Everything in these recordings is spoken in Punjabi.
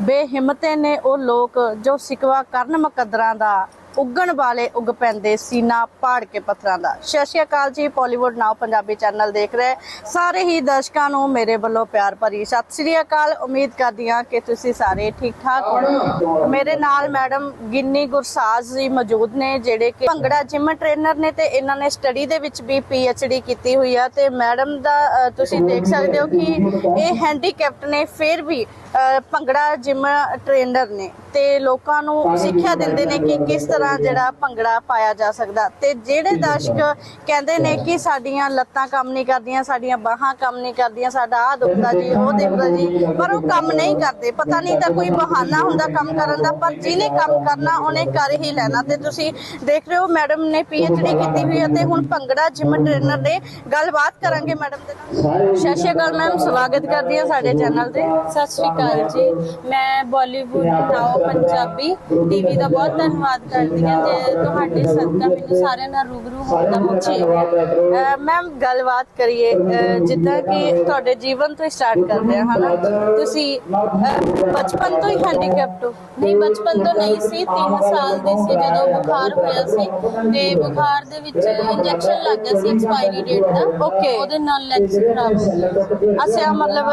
ਬੇਹਿੰਮਤੇ ਨੇ ਉਹ ਲੋਕ ਜੋ ਸਿਕਵਾ ਕਰਨ ਮੁਕੱਦਰਾਂ ਦਾ ਉੱਗਣ ਵਾਲੇ ਉੱਗ ਪੈਂਦੇ ਸੀਨਾ ਪਾੜ ਕੇ ਪੱਥਰਾਂ ਦਾ। ਸਤਿ ਸ਼੍ਰੀ ਅਕਾਲ ਜੀ ਪੋਲੀਵੁੱਡ ਨਾਓ ਪੰਜਾਬੀ ਚੈਨਲ ਦੇਖ ਰਹੇ ਸਾਰੇ ਹੀ ਦਰਸ਼ਕਾਂ ਨੂੰ ਮੇਰੇ ਵੱਲੋਂ ਪਿਆਰ ਭਰੀ ਸਤਿ ਸ਼੍ਰੀ ਅਕਾਲ। ਉਮੀਦ ਕਰਦੀ ਹਾਂ ਕਿ ਤੁਸੀਂ ਸਾਰੇ ਠੀਕ ਠਾਕ ਹੋ। ਮੇਰੇ ਨਾਲ ਮੈਡਮ ਗਿੰਨੀ ਗੁਰਸਾਜ ਜੀ ਮੌਜੂਦ ਨੇ, ਜਿਹੜੇ ਕਿ ਭੰਗੜਾ ਜਿਮ ਟ੍ਰੇਨਰ ਨੇ ਤੇ ਇਹਨਾਂ ਨੇ ਸਟੱਡੀ ਦੇ ਵਿੱਚ ਵੀ ਡੀ ਕੀਤੀ ਹੋਈ ਆ ਤੇ ਮੈਡਮ ਦਾ ਤੁਸੀਂ ਦੇਖ ਸਕਦੇ ਹੋ ਕਿ ਇਹ ਹੈਂਡੀਕੈਪਟ ਨੇ, ਫਿਰ ਵੀ ਭੰਗੜਾ ਜਿਮ ਟ੍ਰੇਨਰ ਨੇ ਤੇ ਲੋਕਾਂ ਨੂੰ ਸਿੱਖਿਆ ਦਿੰਦੇ ਨੇ ਕਿ ਕਿਸ ਤਰ੍ਹਾਂ ਜਿਹੜਾ ਭੰਗੜਾ ਪਾਇਆ ਜਾ ਸਕਦਾ ਤੇ ਜਿਹੜੇ ਦਰਸ਼ਕ ਕਹਿੰਦੇ ਨੇ ਕਿ ਸਾਡੀਆਂ ਲੱਤਾਂ ਕੰਮ ਨਹੀਂ ਕਰਦੀਆਂ ਸਾਡੀਆਂ ਬਾਹਾਂ ਕੰਮ ਨਹੀਂ ਕਰਦੀਆਂ ਸਾਡਾ ਆਹ ਦੁਖਦਾ ਜੀ ਉਹ ਦੁਖਦਾ ਜੀ ਪਰ ਉਹ ਕੰਮ ਨਹੀਂ ਕਰਦੇ। ਪਤਾ ਨਹੀਂ ਤਾਂ ਕੋਈ ਬਹਾਨਾ ਹੁੰਦਾ ਕੰਮ ਕਰਨ ਦਾ ਪਰ ਜਿਹਨੇ ਕੰਮ ਕਰਨਾ ਉਹਨੇ ਕਰ ਹੀ ਲੈਣਾ ਤੇ ਤੁਸੀਂ ਦੇਖ ਰਹੇ ਹੋ ਮੈਡਮ ਨੇ ਡੀ ਕੀਤੀ ਹੋਈ ਹੈ ਤੇ ਹੁਣ ਭੰਗੜਾ ਜਿਮ ਟ੍ਰੇਨਰ ਨੇ ਗੱਲਬਾਤ ਕਰਾਂਗੇ ਮੈਡਮ ਦੇ ਨਾਲ। ਸਤਿ ਸ਼੍ਰੀ ਅਕਾਲ ਮੈਮ ਸਵਾਗਤ ਕਰਦੀ ਹਾਂ ਸਾਡੇ ਚੈਨਲ ਤੇ। ਸਤਿ ਸ਼੍ਰੀ ਅਕਾਲ ਜੀ। ਮੈਂ ਬਾਲੀਵੁੱਡ ਨਾਓ ਪੰਜਾਬੀ ਟੀਵੀ ਦਾ ਬਹੁਤ ਧੰਨਵਾਦ ਕਰਦੀ ਹਾਂ ਤੇ ਤੁਹਾਡੇ ਸਦਕਾ ਮੈਨੂੰ ਸਾਰਿਆਂ ਨਾਲ ਰੂਬਰੂ ਹੋਣ ਦਾ ਮੌਕਾ ਮਿਲਿਆ। ਮੈਮ ਗੱਲਬਾਤ ਕਰੀਏ ਅਹ ਜਿੱਦਾਂ ਕਿ ਤੁਹਾਡੇ ਜੀਵਨ ਤੋਂ ਸਟਾਰਟ ਕਰਦੇ ਹਾਂ ਹਨਾ? ਤੁਸੀਂ ਅਹ, ਬਚਪਨ ਤੋਂ ਹੀ ਹੈਂਡੀਕੈਪਟ ਹੋ? ਨਹੀਂ ਬਚਪਨ ਤੋਂ ਨਹੀਂ ਸੀ 3 ਸਾਲ ਦੀ ਸੀ ਜਦੋਂ ਬੁਖਾਰ ਹੋਇਆ ਸੀ ਤੇ ਬੁਖਾਰ ਦੇ ਵਿੱਚ ਇੰਜੈਕਸ਼ਨ ਲੱਗ ਗਿਆ ਸੀ ਐਕਸਪਾਇਰੀ ਡੇਟ ਦਾ। Okay. ਉਹਦੇ ਨਾਲ ਲੈਗਸ ਖਰਾਬ ਹੋ ਗਏ ਅੱਛਾ ਮਤਲਬ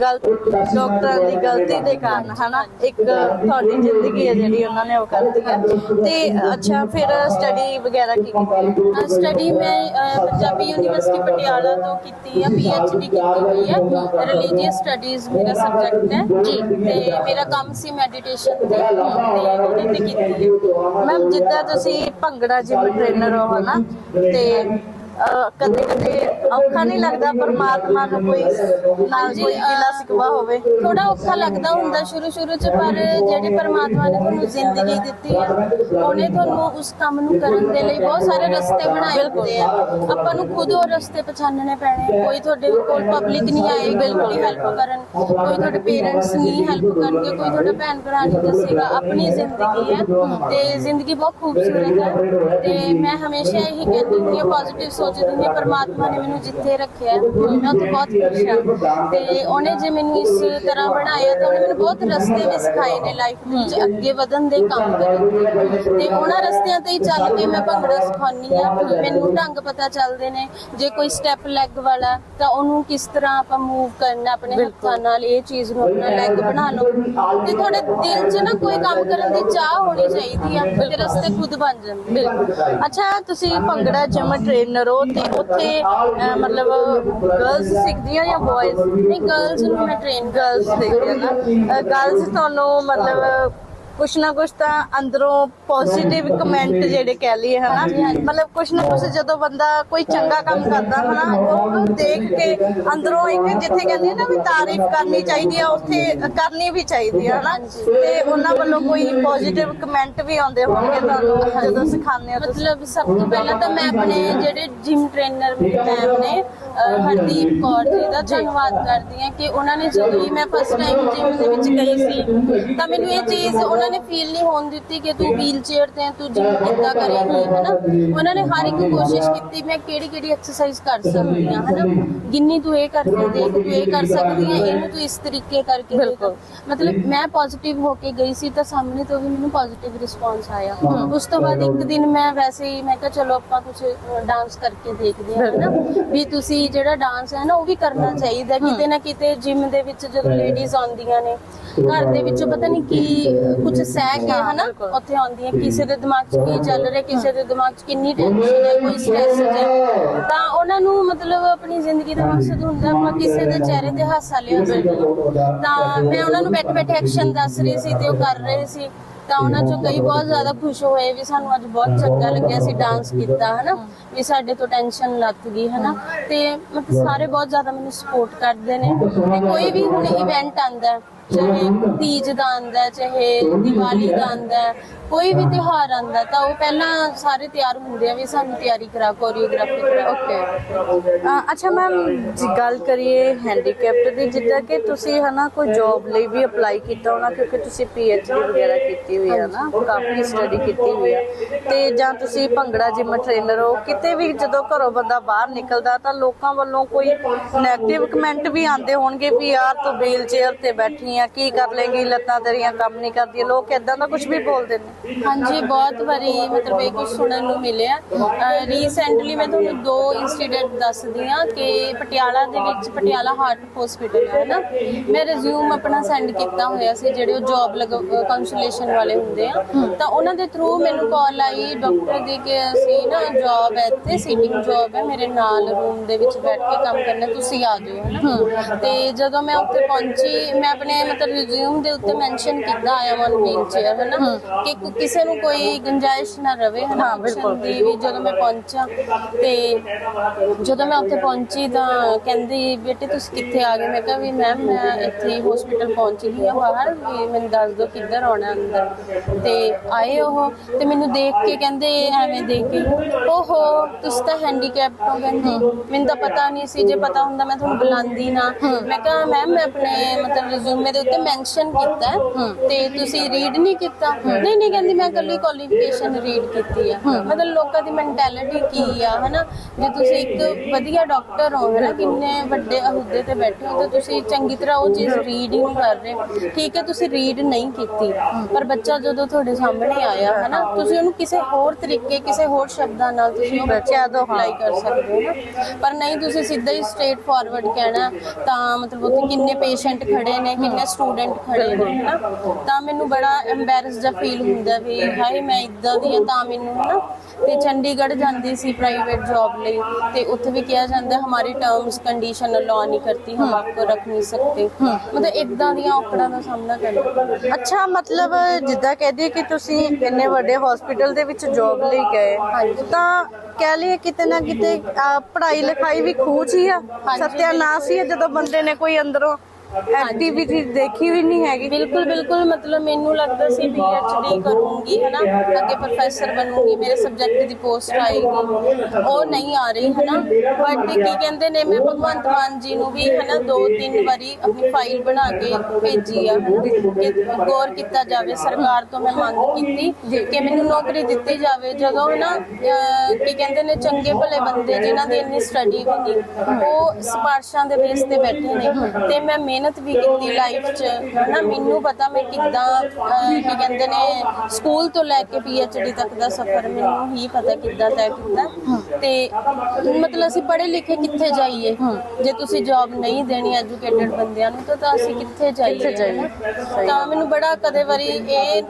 ਗਲਤ ਡਾਕਟਰਾਂ ਦੀ ਗਲਤੀ ਦੇ ਕਾਰਨ ਹਨਾ? ਇੱਕ ਤੁਹਾਡੀ ਜ਼ਿੰਦਗੀ ਹੈ ਜਿਹੜੀ ਉਹਨਾਂ ਨੇ ਉਹ ਕਰਤੀ ਹੈ। ਤੇ ਅੱਛਾ ਫਿਰ ਸਟੱਡੀ ਵਗੈਰਾ ਕੀ ਕੀਤੀ? ਸਟੱਡੀ ਮੈਂ ਪੰਜਾਬੀ ਯੂਨੀਵਰਸਿਟੀ ਪਟਿਆਲਾ ਤੋਂ ਕੀਤੀ ਹੈ ਡੀ ਕੀਤੀ ਹੋਈ ਹੈ ਰਿਲੀਜੀਅਸ ਸਟੱਡੀਜ਼ ਮੇਰਾ ਸਬਜੈਕਟ ਹੈ। ਜੀ। ਤੇ ਮੇਰਾ ਕੰਮ ਸੀ ਮੈਡੀਟੇਸ਼ਨ ਤੇ ਤੇ ਉਹਦੇ ਤੇ ਕੀਤੀ ਹੈ ਮੈਮ ਜਿੱਦਾਂ ਤੁਸੀਂ ਭੰਗੜਾ ਜਿਮ ਟ੍ਰੇਨਰ ਹੋ ਹਨਾ ਤੇ ਕਦੇ ਕਦੇ ਔਖਾ ਨਹੀਂ ਲੱਗਦਾ ਪਰਮਾਤਮਾ ਨੂੰ ਕੋਈ ਹਾਂਜੀ, ਕੋਈ ਗਿਲਾ ਸਿਕਵਾ ਹੋਵੇ। ਥੋੜਾ ਔਖਾ ਲੱਗਦਾ ਹੁੰਦਾ ਸ਼ੁਰੂ ਸ਼ੁਰੂ ਚ ਪਰ ਜਿਹੜੇ ਪਰਮਾਤਮਾ ਨੇ ਤੁਹਾਨੂੰ ਜ਼ਿੰਦਗੀ ਦਿੱਤੀ ਹੈ ਉਹਨੇ ਤੁਹਾਨੂੰ ਉਸ ਕੰਮ ਨੂੰ ਕਰਨ ਦੇ ਲਈ ਬਹੁਤ ਸਾਰੇ ਰਸਤੇ ਬਣਾਏ ਹੁੰਦੇ ਆ। ਆਪਾਂ ਨੂੰ ਖੁਦ ਉਹ ਰਸਤੇ ਪਛਾਣਨੇ ਪੈਣੇ। ਕੋਈ ਤੁਹਾਡੇ ਕੋਲ ਪਬਲਿਕ ਨਹੀਂ ਆਏਗੀ ਬਿਲਕੁਲ। ਹੈਲਪ ਕਰਨ। ਕੋਈ ਤੁਹਾਡੇ ਪੇਰੈਂਟਸ ਨਹੀਂ ਹੈਲਪ ਕਰਨਗੇ ਕੋਈ ਤੁਹਾਡਾ ਭੈਣ ਭਰਾ ਨਹੀਂ ਦੱਸੇਗਾ। ਆਪਣੀ ਜ਼ਿੰਦਗੀ ਹੈ ਤੇ ਜ਼ਿੰਦਗੀ ਬਹੁਤ ਖੂਬਸੂਰਤ ਹੈ। ਤੇ ਮੈਂ ਹਮੇਸ਼ਾ ਇਹੀ ਕਹਿੰਦੀ ਹੁੰਦੀ ਹਾਂ ਪੋਜ਼ਿਟਿਵ ਸੋਚਦੀ ਹੁੰਦੀ ਹਾਂ ਪਰਮਾਤਮਾ ਨੇ ਮੈਨੂੰ ਜਿੱਥੇ ਰੱਖਿਆ ਮੈਂ ਉੱਥੇ ਬਹੁਤ ਖੁਸ਼ ਹਾਂ। ਤੇ ਉਹਨੇ ਜੇ ਮੈਨੂੰ ਇਸ ਤਰ੍ਹਾਂ ਬਣਾਇਆ ਤਾਂ ਉਹਨੇ ਮੈਨੂੰ ਬਹੁਤ ਰਸਤੇ ਵੀ ਸਿਖਾਏ ਨੇ ਲਾਈਫ ਵਿੱਚ ਅੱਗੇ ਵਧਣ ਦੇ ਕੰਮ ਕਰਨ ਦੇ ਤੇ ਉਹਨਾਂ ਰਸਤਿਆਂ ਤੇ ਹੀ ਚੱਲ ਕੇ ਮੈਂ ਭੰਗੜਾ ਸਿਖਾਉਂਦੀ ਆ ਮੈਨੂੰ ਢੰਗ ਪਤਾ ਚੱਲਦੇ ਨੇ ਜੇ ਕੋਈ ਸਟੈਪ ਲੈਗ ਵਾਲਾ ਤਾਂ ਉਹਨੂੰ ਕਿਸ ਤਰ੍ਹਾਂ ਆਪਾਂ ਮੂਵ ਕਰਨਾ ਆਪਣੇ ਹੱਥਾਂ ਨਾਲ ਇਹ ਚੀਜ਼ ਨੂੰ ਆਪਣਾ ਲੈਗ ਬਣਾ ਲਓ। ਤੇ ਤੁਹਾਡੇ ਦਿਲ 'ਚ ਨਾ ਕੋਈ ਕੰਮ ਕਰਨ ਦੀ ਚਾਹ ਹੋਣੀ ਚਾਹੀਦੀ ਆ ਤੇ ਰਸਤੇ ਖੁਦ ਬਣ ਜਾਂਦੇ ਬਿਲਕੁਲ। ਅੱਛਾ ਤੁਸੀਂ ਭੰਗੜਾ ਜਿਮ ਟ੍ਰੇਨਰ ਹੋ ਤੇ ਉੱਥੇ ਅਹ, ਮਤਲਬ ਗਰਲਸ ਸਿੱਖਦੀਆਂ ਜਾਂ ਬॉयਜ਼ ਨਹੀਂ ਗਰਲਸ ਨੂੰ ਮੈਂ ਟ੍ਰੇਨ ਗਰਲਸ ਸਿੱਖਦੀਆਂ ਨਾ। ਗਰਲਸ ਤੁਹਾਨੂੰ ਮਤਲਬ ਕੁਛ ਨਾ ਕੁਛ ਤਾਂ ਅੰਦਰੋਂ ਪੋਜ਼ਿਟਿਵ ਕਮੈਂਟ ਜਿਹੜੇ ਕਹਿ ਲਈਏ ਹਨਾ? ਮਤਲਬ ਕੁਛ ਨਾ ਕੁਛ ਜਦੋਂ ਬੰਦਾ ਕੋਈ ਚੰਗਾ ਕੰਮ ਕਰਦਾ ਹਨਾ ਉਹ ਦੇਖ ਕੇ ਅੰਦਰੋਂ ਇੱਕ ਜਿੱਥੇ ਕਹਿੰਦੇ ਨਾ ਵੀ ਤਾਰੀਫ ਕਰਨੀ ਚਾਹੀਦੀ ਆ ਉੱਥੇ ਕਰਨੀ ਵੀ ਚਾਹੀਦੀ ਆ ਹਨਾ? ਤੇ ਉਹਨਾਂ ਵੱਲੋਂ ਕੋਈ ਪੋਜ਼ਿਟਿਵ ਕਮੈਂਟ ਵੀ ਆਉਂਦੇ ਹੋਣਗੇ ਤੁਹਾਨੂੰ ਜਦੋਂ ਸਿਖਾਉਂਦੇ ਹੋ ਤੁਸੀਂ? ਮਤਲਬ ਸਭ ਤੋਂ ਪਹਿਲਾਂ ਤਾਂ ਮੈਂ ਆਪਣੇ ਜਿਹੜੇ ਜਿਮ ਟ੍ਰੇਨਰ ਮੈਮ ਨੇ ਹਰਦੀਪ ਕੌਰ ਜੀ ਦਾ ਧੰਨਵਾਦ ਕਰਦੀ ਹਾਂ ਕਿ ਉਹਨਾਂ ਨੇ ਜਦੋਂ ਹੀ ਮੈਂ ਫਸਟ ਟਾਈਮ ਜਿਮ ਦੇ ਵਿੱਚ ਗਈ ਸੀ ਤਾਂ ਮੈਨੂੰ ਇਹ ਚੀਜ਼ ਉਹਨਾਂ ਨੇ ਫੀਲ ਨਹੀਂ ਹੋਣ ਦਿੱਤੀ ਕਿ ਤੂੰ ਵੀਲ ਚੇਅਰ ਤੇ ਹੈ, ਤੂੰ ਜਿਮ ਕਿੱਦਾਂ ਕਰੇਂਗੀ ਹਨਾ ਉਹਨਾਂ ਨੇ ਹਰ ਇੱਕ ਕੋਸ਼ਿਸ਼ ਕੀਤੀ ਮੈਂ ਕਿਹੜੀ ਕਿਹੜੀ ਐਕਸਰਸਾਈਜ਼ ਕਰ ਸਕਦੀ ਹਾਂ ਹਨਾ ਗਿੰਨੀ ਤੂੰ ਇਹ ਕਰਕੇ ਦੇਖ ਤੂੰ ਇਹ ਕਰ ਸਕਦੀ ਹੈ ਇਹਨੂੰ ਤੂੰ ਇਸ ਤਰੀਕੇ ਕਰਕੇ ਦੇਖ। ਬਿਲਕੁਲ। ਮਤਲਬ ਮੈਂ ਪੋਜ਼ਿਟਿਵ ਹੋ ਕੇ ਗਈ ਸੀ ਤਾਂ ਸਾਹਮਣੇ ਤੋਂ ਵੀ ਮੈਨੂੰ ਪੋਜ਼ਿਟਿਵ ਰਿਸਪੌਂਸ ਆਇਆ। ਉਸ ਤੋਂ ਬਾਅਦ ਇੱਕ ਦਿਨ ਮੈਂ ਵੈਸੇ ਹੀ ਮੈਂ ਕਿਹਾ ਚਲੋ ਆਪਾਂ ਕੁਝ ਡਾਂਸ ਕਰਕੇ ਦੇਖਦੇ ਹਾਂ ਨਾ? ਵੀ ਤੁਸੀਂ ਜਿਹੜਾ ਡਾਂਸ ਹੈ ਨਾ ਉਹ ਵੀ ਕਰਨਾ ਚਾਹੀਦਾ। ਕਿਤੇ ਨਾ ਕਿਤੇ ਜਿਮ ਦੇ ਵਿੱਚ ਜਦੋਂ ਲੇਡੀਜ਼ ਆਉਂਦੀਆਂ ਨੇ ਘਰ ਦੇ ਵਿੱਚੋਂ ਪਤਾ ਨਹੀਂ ਕੀ ਕੁਝ ਸਹਿ ਕੇ ਹਨਾ? ਉੱਥੇ ਆਉਂਦੀਆਂ ਕਿਸੇ ਦੇ ਦਿਮਾਗ 'ਚ ਕੀ ਚੱਲ ਰਿਹਾ ਕਿਸੇ ਦੇ ਦਿਮਾਗ 'ਚ ਕਿੰਨੀ ਟੈਨਸ਼ਨ ਹੈ ਕੋਈ ਸਟ੍ਰੈਸ ਹੈ। ਤਾਂ ਉਹਨਾਂ ਨੂੰ ਮਤਲਬ ਆਪਣੀ ਜ਼ਿੰਦਗੀ ਦਾ ਮਕਸਦ ਹੁੰਦਾ ਆਪਾਂ ਕਿਸੇ ਦੇ ਚਿਹਰੇ ਤੇ ਹਾਸਾ ਲਿਆ ਸਕੀਏ ਤਾਂ ਮੈਂ ਉਹਨਾਂ ਨੂੰ ਬੈਠੇ ਬੈਠੇ ਐਕਸ਼ਨ ਦੱਸ ਰਹੀ ਸੀ ਤੇ ਉਹ ਕਰ ਰਹੇ ਸੀ। ਤਾਂ ਉਹਨਾਂ ਚੋਂ ਕਈ ਬਹੁਤ ਜ਼ਿਆਦਾ ਖੁਸ਼ ਹੋਏ ਵੀ ਸਾਨੂੰ ਅੱਜ ਬਹੁਤ ਚੰਗਾ ਲੱਗਿਆ ਸੀ ਡਾਂਸ ਕੀਤਾ ਹਨਾ? ਵੀ ਸਾਡੇ ਤੋਂ ਟੈਨਸ਼ਨ ਲੱਥ ਗਈ ਹਨਾ? ਤੇ ਮਤਲਬ ਸਾਰੇ ਬਹੁਤ ਜ਼ਿਆਦਾ ਮੈਨੂੰ ਸਪੋਰਟ ਕਰਦੇ ਨੇ। ਤੇ ਕੋਈ ਵੀ ਹੁਣ ਇਵੈਂਟ ਆਂਦਾ ਚਾਹੇ ਤੀਜ ਦਾ ਆਂਦਾ ਚਾਹੇ ਦੀਵਾਲੀ ਦਾ ਆਂਦਾ ਕੋਈ ਵੀ ਤਿਉਹਾਰ ਆਂਦਾ ਤਾਂ ਉਹ ਪਹਿਲਾਂ ਸਾਰੇ ਤਿਆਰ ਹੁੰਦੇ ਆ ਵੀ ਸਾਨੂੰ ਤਿਆਰੀ ਕਰਾ ਕੋਰੀਓਗ੍ਰਾਫੀ ਕਰਾ ਓਕੇ ਅੱਛਾ ਮੈਮ ਜੀ ਗੱਲ ਕਰੀਏ ਹੈਂਡੀਕੈਪਟ ਦੀ ਜਿੱਦਾਂ ਕਿ ਤੁਸੀਂ ਹਨਾ ਕੋਈ ਜੌਬ ਲਈ ਵੀ ਅਪਲਾਈ ਕੀਤਾ ਹੋਣਾ ਕਿਉਂਕਿ ਤੁਸੀਂ ਡੀ ਵਗੈਰਾ ਕੀਤੀ ਹੋਈ ਹੈ ਨਾ ਕਾਫੀ ਸਟੱਡੀ ਕੀਤੀ ਹੋਈ ਹੈ ਤੇ ਜਾਂ ਤੁਸੀਂ ਭੰਗੜਾ ਜਿਮ ਟ੍ਰੇਨਰ ਹੋ ਕਿਤੇ ਵੀ ਜਦੋਂ ਘਰੋਂ ਬੰਦਾ ਬਾਹਰ ਨਿਕਲਦਾ ਤਾਂ ਲੋਕਾਂ ਵੱਲੋਂ ਕੋਈ 네ਗੇਟਿਵ ਕਮੈਂਟ ਵੀ ਆਉਂਦੇ ਹੋਣਗੇ ਵੀ ਯਾਰ ਤੂੰ ਵੀਲ ਚੇਅਰ ਤੇ ਬੈਠੀ ਆ ਕੀ ਕਰ ਲੇਗੀ ਲੱਤਾਂ ਤੇਰੀਆਂ ਕੰਮ ਨਹੀਂ ਕਰਦੀਆਂ ਲੋਕ ਇਦਾਂ ਦਾ ਕੁਝ ਵੀ ਬੋਲਦੇ ਨੇ। ਹਾਂਜੀ ਬਹੁਤ ਵਾਰੀ ਮਤਲਬ ਇਹ ਕੁਝ ਸੁਣਨ ਨੂੰ ਮਿਲਿਆ। ਰੀਸੈਂਟਲੀ ਮੈਂ ਤੁਹਾਨੂੰ ਦੋ ਇਨਸੀਡੈਂਟ ਦੱਸਦੀ ਹਾਂ ਕਿ ਪਟਿਆਲਾ ਦੇ ਵਿੱਚ ਪਟਿਆਲਾ ਹਾਰਟ ਹਸਪੀਟਲ ਹੈ ਨਾ। ਮੈਂ ਰਿਜ਼ਿਊਮ ਆਪਣਾ ਸੈਂਡ ਕੀਤਾ ਹੋਇਆ ਸੀ ਜਿਹੜੇ ਉਹ ਜੌਬ ਕੰਸੂਲੇਸ਼ਨ ਵਾਲੇ ਹੁੰਦੇ ਆ। ਤਾਂ ਉਹਨਾਂ ਦੇ ਥਰੂ ਮੈਨੂੰ ਕਾਲ ਆਈ ਡਾਕਟਰ ਦੀ ਕਿ ਅਸੀਂ ਨਾ ਜੌਬ ਹੈ ਇੱਥੇ ਸੀਟਿੰਗ ਜੌਬ ਹੈ ਮੇਰੇ ਨਾਲ ਰੂਮ ਦੇ ਵਿੱਚ ਬੈਠ ਕੇ ਕੰਮ ਕਰਨਾ ਤੁਸੀਂ ਆ ਜਾਓ ਤੇ ਜਦੋਂ ਮੈਂ ਉੱਥੇ ਪਹੁੰਚੀ ਮੈਂ ਆਪਣੇ ਮਤਲਬ ਰਿਜ਼ਿਊਮ ਦੇ ਉੱਤੇ ਮੈਂਸ਼ਨ ਕੀਤਾ ਆਇਆ ਮਨ ਵੀਲ ਚੇਅਰ ਹਨਾ? ਕਿ ਕੋ- ਕਿਸੇ ਨੂੰ ਕੋਈ ਗੁੰਜਾਇਸ਼ ਨਾ ਰਵੇ ਹਾਂ, ਬਿਲਕੁਲ। ਪੁੱਛਣ ਦੀ ਵੀ ਜਦੋਂ ਮੈਂ ਪਹੁੰਚਾ ਤੇ ਜਦੋਂ ਮੈਂ ਉੱਥੇ ਪਹੁੰਚੀ ਤਾਂ ਕਹਿੰਦੀ ਬੇਟੇ ਤੁਸੀਂ ਕਿੱਥੇ ਆ ਗਏ? ਮੈਂ ਕਿਹਾ ਵੀ ਮੈਮ ਮੈਂ ਇੱਥੇ ਹਸਪੀਟਲ ਪਹੁੰਚ ਗਈ ਹਾਂ ਬਾਹਰ। ਵੀ ਮੈਨੂੰ ਦੱਸ ਦਿਓ ਕਿੱਧਰ ਆਉਣਾ ਅੰਦਰ। ਤੇ ਆਏ ਉਹ ਤੇ ਮੈਨੂੰ ਦੇਖ ਕੇ ਕਹਿੰਦੇ ਐਵੇਂ ਦੇਖ ਕੇ। ਓਹੋ ਤੁਸੀਂ ਤਾਂ ਹੈਂਡੀਕੈਪ ਹੋ ਕਹਿੰਦੇ। ਮੈਨੂੰ ਤਾਂ ਪਤਾ ਨਹੀਂ ਸੀ ਜੇ ਪਤਾ ਹੁੰਦਾ ਮੈਂ ਤੁਹਾਨੂੰ ਬੁਲਾਉਂਦੀ ਨਾ। ਮੈਂ ਕਿਹਾ ਮੈਮ ਮੈਂ ਆਪਣੇ ਮਤਲਬ ਰਿਜ਼ਿਊਮੇ ਦੇ ਉੱਤੇ ਮੈਂਸ਼ਨ ਕੀਤਾ ਹੈ। ਤੇ ਤੁਸੀਂ ਰੀਡ ਨਹੀਂ ਕੀਤਾ? ਨਹੀਂ ਨਹੀਂ ਕਹਿੰਦੀ ਮੈਂ ਕੱਲੀ ਕੁਆਲੀਫਿਕੇਸ਼ਨ ਰੀਡ ਕੀਤੀ ਆ। ਮਤਲਬ ਲੋਕਾਂ ਦੀ ਮੈਂਟੈਲਿਟੀ ਕੀ ਆ ਹਨਾ? ਜੇ ਤੁਸੀਂ ਇੱਕ ਵਧੀਆ ਡਾਕਟਰ ਹੋ ਹਨਾ? ਕਿੰਨੇ ਵੱਡੇ ਅਹੁਦੇ ਤੇ ਬੈਠੇ ਹੋ ਤੇ ਤੁਸੀਂ ਚੰਗੀ ਤਰ੍ਹਾਂ ਉਹ ਚੀਜ਼ ਰੀਡ ਹੀ ਨਹੀਂ ਕਰ ਰਹੇ। ਠੀਕ ਹੈ ਤੁਸੀਂ ਰੀਡ ਨਹੀਂ ਕੀਤੀ। ਪਰ ਬੱਚਾ ਜਦੋਂ ਤੁਹਾਡੇ ਸਾਹਮਣੇ ਆਇਆ ਹਨਾ? ਤੁਸੀਂ ਉਹਨੂੰ ਕਿਸੇ ਹੋਰ ਤਰੀਕੇ ਕਿਸੇ ਹੋਰ ਸ਼ਬਦਾਂ ਨਾਲ ਤੁਸੀਂ ਉਹ ਬੱਚਿਆਂ ਤੋਂ ਅਪਲਾਈ ਕਰ ਸਕਦੇ ਹੋ ਨਾ? ਪਰ ਨਹੀਂ ਤੁਸੀਂ ਸਿੱਧਾ ਹੀ ਸਟ੍ਰੇਟ ਫਾਰਵਰਡ ਕਹਿਣਾ ਤਾਂ ਮਤਲਬ ਉੱਥੇ ਕਿੰਨੇ ਪੇਸ਼ੈਂਟ ਖੜੇ ਨੇ ਕਿੰਨੇ ਸਟੂਡੈਂਟ ਖੜੇ ਨੇ ਹਨਾ ਤਾਂ ਮੈਨੂੰ ਬੜਾ ਐਮਬੈਰਸ ਜਿਹਾ ਫੀਲ ਹੁੰਦਾ ਵੀ ਹਾਏ ਮੈਂ ਇਦਾਂ ਦੀ ਆ ਤਾਂ ਮੈਨੂੰ ਹਨਾ ਤੇ ਚੰਡੀਗੜ੍ਹ ਜਾਂਦੀ ਸੀ ਪ੍ਰਾਈਵੇਟ ਜੌਬ ਲਈ ਤੇ ਉੱਥੇ ਵੀ ਕਿਹਾ ਜਾਂਦਾ ਹਮਾਰੀ ਟਰਮਸ ਕੰਡੀਸ਼ਨ ਅਲਾਉ ਨਹੀਂ ਕਰਤੀ ਹਮ ਆਪਕੋ ਰੱਖ ਨਹੀਂ ਸਕਤੇ ਮਤਲਬ ਇਦਾਂ ਦੀਆਂ ਔਕੜਾਂ ਦਾ ਸਾਹਮਣਾ ਕਰਨਾ। ਅੱਛਾ ਮਤਲਬ ਜਿੱਦਾਂ ਕਹਦੇ ਕਿ ਤੁਸੀਂ ਇੰਨੇ ਵੱਡੇ ਹਸਪੀਟਲ ਦੇ ਵਿੱਚ ਜੌਬ ਲਈ ਗਏ ਤਾਂ ਕਹਿ ਲਈਏ ਕਿਤੇ ਨਾ ਕਿਤੇ ਪੜ੍ਹਾਈ ਲਿਖਾਈ ਵੀ ਖੂਚ ਹੀ ਆ। ਸਤਿਆਨਾਸ਼ ਹੀ ਜਦੋਂ ਬੰਦੇ ਨੇ ਕੋਈ ਅੰਦਰੋਂ ਐਕਟੀਵਿਟੀ ਦੇਖੀ ਵੀ ਨਹੀਂ ਹੈਗੀ। ਬਿਲਕੁਲ ਬਿਲਕੁਲ। ਮਤਲਬ ਮੈਨੂੰ ਲੱਗਦਾ ਸੀ ਵੀ ਡੀ ਕਰੂੰਗੀ, ਹਨਾ? ਅੱਗੇ ਪ੍ਰੋਫੈਸਰ ਬਣੂੰਗੀ, ਮੇਰੇ ਸਬਜੈਕਟ ਦੀ ਪੋਸਟ ਆਏਗੀ। ਉਹ ਨਹੀਂ ਆ ਰਹੀ, ਹਨਾ? ਬਟ ਕੀ ਕਹਿੰਦੇ ਨੇ, ਮੈਂ ਭਗਵੰਤ ਮਾਨ ਜੀ ਨੂੰ ਵੀ, ਹਨਾ ਦੋ ਤਿੰਨ ਵਾਰੀ ਆਪਣੀ ਫਾਈਲ ਬਣਾ ਕੇ ਭੇਜੀ ਆ ਕਿ ਗੌਰ ਕੀਤਾ ਜਾਵੇ, ਸਰਕਾਰ ਤੋਂ ਮੈਂ ਮੰਗ ਕੀਤੀ ਕਿ ਮੈਨੂੰ ਨੌਕਰੀ ਦਿੱਤੀ ਜਾਵੇ। ਜਦੋਂ, ਹਨਾ ਕੀ ਕਹਿੰਦੇ ਨੇ, ਚੰਗੇ ਭਲੇ ਬੰਦੇ ਜਿਨ੍ਹਾਂ ਦੀ ਇੰਨੀ ਸਟੱਡੀ ਵੀ ਨਹੀਂ ਉਹ ਸਿਫਾਰਸ਼ਾਂ ਦੇ ਬੇਸ ਤੇ ਬੈਠੇ ਨੇ। ਤੇ ਮੈਂ ਮਿਹਨਤ ਵੀ ਕੀਤੀ ਲਾਈਫ 'ਚ। ਹਨਾ ਮੈਨੂੰ ਪਤਾ ਮੈਂ ਕਿੱਦਾਂ ਅਹ, ਕੀ ਕਹਿੰਦੇ ਨੇ ਸਕੂਲ ਤੋਂ ਲੈ ਕੇ ਡੀ ਤੱਕ ਦਾ ਸਫ਼ਰ ਮੈਨੂੰ ਹੀ ਪਤਾ ਕਿੱਦਾਂ ਤੈਅ ਕੀਤਾ। ਤੇ ਮਤਲਬ ਅਸੀਂ ਪੜ੍ਹੇ ਲਿਖੇ ਕਿੱਥੇ ਜਾਈਏ? ਜੇ ਤੁਸੀਂ ਜੌਬ ਨਹੀਂ ਦੇਣੀ ਐਜੂਕੇਟਿਡ ਬੰਦਿਆਂ ਨੂੰ ਤਾਂ ਤਾਂ ਅਸੀਂ ਕਿੱਥੇ ਜਾਈਏ? ਤਾਂ ਮੈਨੂੰ ਬੜਾ ਕਦੇ ਵਾਰੀ ਇਹ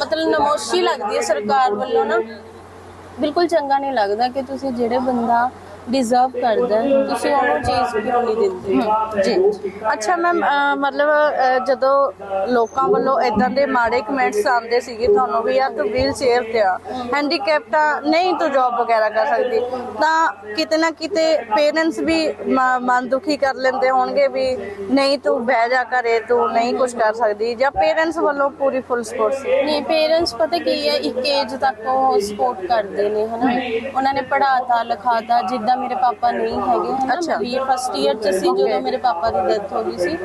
ਮਤਲਬ ਨਮੋਸ਼ੀ ਲੱਗਦੀ ਹੈ ਸਰਕਾਰ ਵੱਲੋਂ ਨਾ। ਬਿਲਕੁਲ ਚੰਗਾ ਨਹੀਂ ਲੱਗਦਾ ਕਿ ਤੁਸੀਂ ਜਿਹੜੇ ਬੰਦਾ ਡਿਜ਼ਰਵ ਕਰਦਾ ਹੈ, ਤੁਸੀਂ ਉਹਨੂੰ ਚੀਜ਼ ਕਿਉਂ ਨਹੀਂ ਦਿੰਦੇ? ਜੀ। ਅੱਛਾ ਮੈਮ ਮਤਲਬ ਜਦੋਂ ਲੋਕਾਂ ਵੱਲੋਂ ਇਦਾਂ ਦੇ ਮਾੜੇ ਕਮੈਂਟਸ ਆਉਂਦੇ ਸੀਗੇ ਤੁਹਾਨੂੰ ਵੀ ਯਾਰ ਤੂੰ ਵੀਲ ਚੇਅਰ ਤੇ ਆ? ਹੈਂਡੀਕੈਪਟ ਆ ਨਹੀਂ ਤੂੰ ਜੌਬ ਵਗੈਰਾ ਕਰ ਸਕਦੀ। ਤਾਂ ਕਿਤੇ ਨਾ ਕਿਤੇ ਪੇਰੈਂਟਸ ਵੀ ਮਨ ਦੁਖੀ ਕਰ ਲੈਂਦੇ ਹੋਣਗੇ ਵੀ ਨਹੀਂ ਤੂੰ ਬਹਿ ਜਾ ਘਰੇ ਤੂੰ ਨਹੀਂ ਕੁਝ ਕਰ ਸਕਦੀ ਜਾਂ ਪੇਰੈਂਟਸ ਵੱਲੋਂ ਪੂਰੀ ਫੁੱਲ ਸਪੋਰਟ ਸੀ? ਨਹੀਂ ਪੇਰੈਂਟਸ ਪਤਾ ਕੀ ਹੈ ਇੱਕ ਏਜ ਤੱਕ ਉਹ ਸਪੋਰਟ ਕਰਦੇ ਨੇ ਹਨਾ? ਉਹਨਾਂ ਨੇ ਪੜਾਤਾ ਲਿਖਾਤਾ ਜਿੱਦਾਂ ਮੇਰੇ ਪਾਪਾ ਨਹੀਂ ਹੈਗੇ ਹਨਾ? ਬੀਏ ਫਸਟ ਇਅਰ ਚ ਸੀ ਜਦੋਂ ਮੇਰੇ ਪਾਪਾ ਦੀ ਡੈਥ ਹੋ ਗਈ ਸੀ.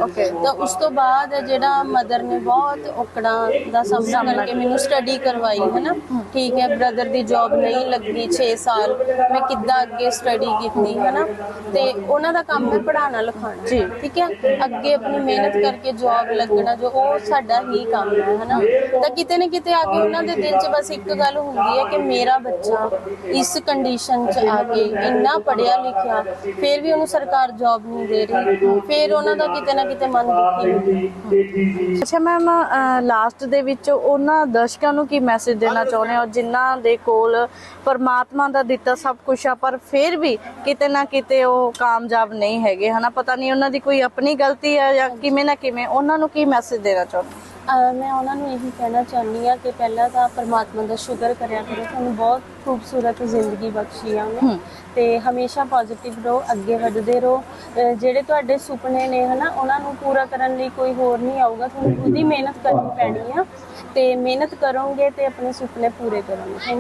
ਤਾਂ ਉਸ ਤੋਂ ਬਾਅਦ ਜਿਹੜਾ ਮਦਰ ਨੇ ਬਹੁਤ ਔਕੜਾਂ ਦਾ ਸਾਹਮਣਾ ਕਰਕੇ ਮੈਨੂੰ ਸਟੱਡੀ ਕਰਵਾਈ ਹਨਾ ਠੀਕ ਹੈ ਬ੍ਰਦਰ ਦੀ ਜੌਬ ਨਹੀਂ ਲੱਗੀ 6 ਸਾਲ। ਮੈਂ ਕਿੱਦਾਂ ਅੱਗੇ ਸਟੱਡੀ ਕੀਤੀ ਹਨਾ ਤੇ ਉਹਨਾਂ ਦਾ ਕੰਮ ਹੈ ਪੜਾਉਣਾ ਲਿਖਾਉਣਾ। ਜੀ। ਠੀਕ ਹੈ? ਅੱਗੇ ਆਪਣੀ ਮਿਹਨਤ ਕਰਕੇ ਜੌਬ ਲੱਗਣਾ ਜੋ ਉਹ ਸਾਡਾ ਹੀ ਕੰਮ ਹੈ ਹਨਾ ਤਾਂ ਕਿਤੇ ਨਾ ਕਿਤੇ ਆ ਕੇ ਉਹਨਾਂ ਦੇ ਦਿਲ 'ਚ ਬਸ ਇੱਕ ਗੱਲ ਹੁੰਦੀ ਹੈ ਕਿ ਮੇਰਾ ਬੱਚਾ ਇਸ ਕੰਡੀਸ਼ਨ 'ਚ ਆ ਕੇ ਇੰਨਾ ਪੜਿਆ ਲਿਖਿਆ ਫਿਰ ਵੀ ਉਹਨੂੰ ਸਰਕਾਰ ਜੌਬ ਨਹੀਂ ਦੇ ਰਹੀ। ਫਿਰ ਉਹਨਾਂ ਦਾ ਕਿਤੇ ਨਾ ਕਿਤੇ ਮਨ ਦੁਖੀ ਹੁੰਦਾ। ਅੱਛਾ ਮੈਮ ਲਾਸਟ ਦੇ ਵਿੱਚ ਉਹਨਾਂ ਦਰਸ਼ਕਾਂ ਨੂੰ ਕੀ ਮੈਸੇਜ ਦੇਣਾ ਚਾਹੁੰਦੇ ਹੋ? ਜਿਨ੍ਹਾਂ ਦੇ ਕੋਲ ਪਰਮਾਤਮਾ ਦਾ ਦਿੱਤਾ ਸਭ ਕੁਝ ਆ, ਪਰ ਫਿਰ ਵੀ ਕਿਤੇ ਨਾ ਕਿਤੇ ਉਹ ਕਾਮਯਾਬ ਨਹੀਂ ਹੈਗੇ, ਹਨਾ? ਪਤਾ ਨਹੀਂ ਉਹਨਾਂ ਦੀ ਕੋਈ ਆਪਣੀ ਗਲਤੀ ਆ ਜਾਂ ਕਿਵੇਂ ਨਾ ਕਿਵੇਂ ਉਹਨਾਂ ਨੂੰ ਕੀ ਮੈਸੇਜ ਦੇਣਾ ਚਾਹੁੰਦੇ ਅਹ ਮੈਂ ਉਹਨਾਂ ਨੂੰ ਇਹੀ ਕਹਿਣਾ ਚਾਹੁੰਦੀ ਆ ਕਿ ਪਹਿਲਾਂ ਤਾਂ ਪਰਮਾਤਮਾ ਦਾ ਸ਼ੁਕਰ ਕਰਿਆ ਕਰੋ ਤੁਹਾਨੂੰ ਬਹੁਤ ਖੂਬਸੂਰਤ ਜ਼ਿੰਦਗੀ ਬਖਸ਼ੀ ਆ ਉਹਨੇ। ਤੇ ਹਮੇਸ਼ਾ ਪੋਜ਼ਿਟਿਵ ਰਹੋ ਅੱਗੇ ਵਧਦੇ ਰਹੋ। ਅਹ ਜਿਹੜੇ ਤੁਹਾਡੇ ਸੁਪਨੇ ਨੇ ਹਨਾ ਉਹਨਾਂ ਨੂੰ ਪੂਰਾ ਕਰਨ ਲਈ ਕੋਈ ਹੋਰ ਨਹੀਂ ਆਊਗਾ ਤੁਹਾਨੂੰ ਖੁਦ ਹੀ ਮਿਹਨਤ ਕਰਨੀ ਪੈਣੀ ਆ। ਤੇ ਮਿਹਨਤ ਕਰੋਗੇ ਤੇ ਆਪਣੇ ਸੁਪਨੇ ਪੂਰੇ ਕਰੋਗੇ।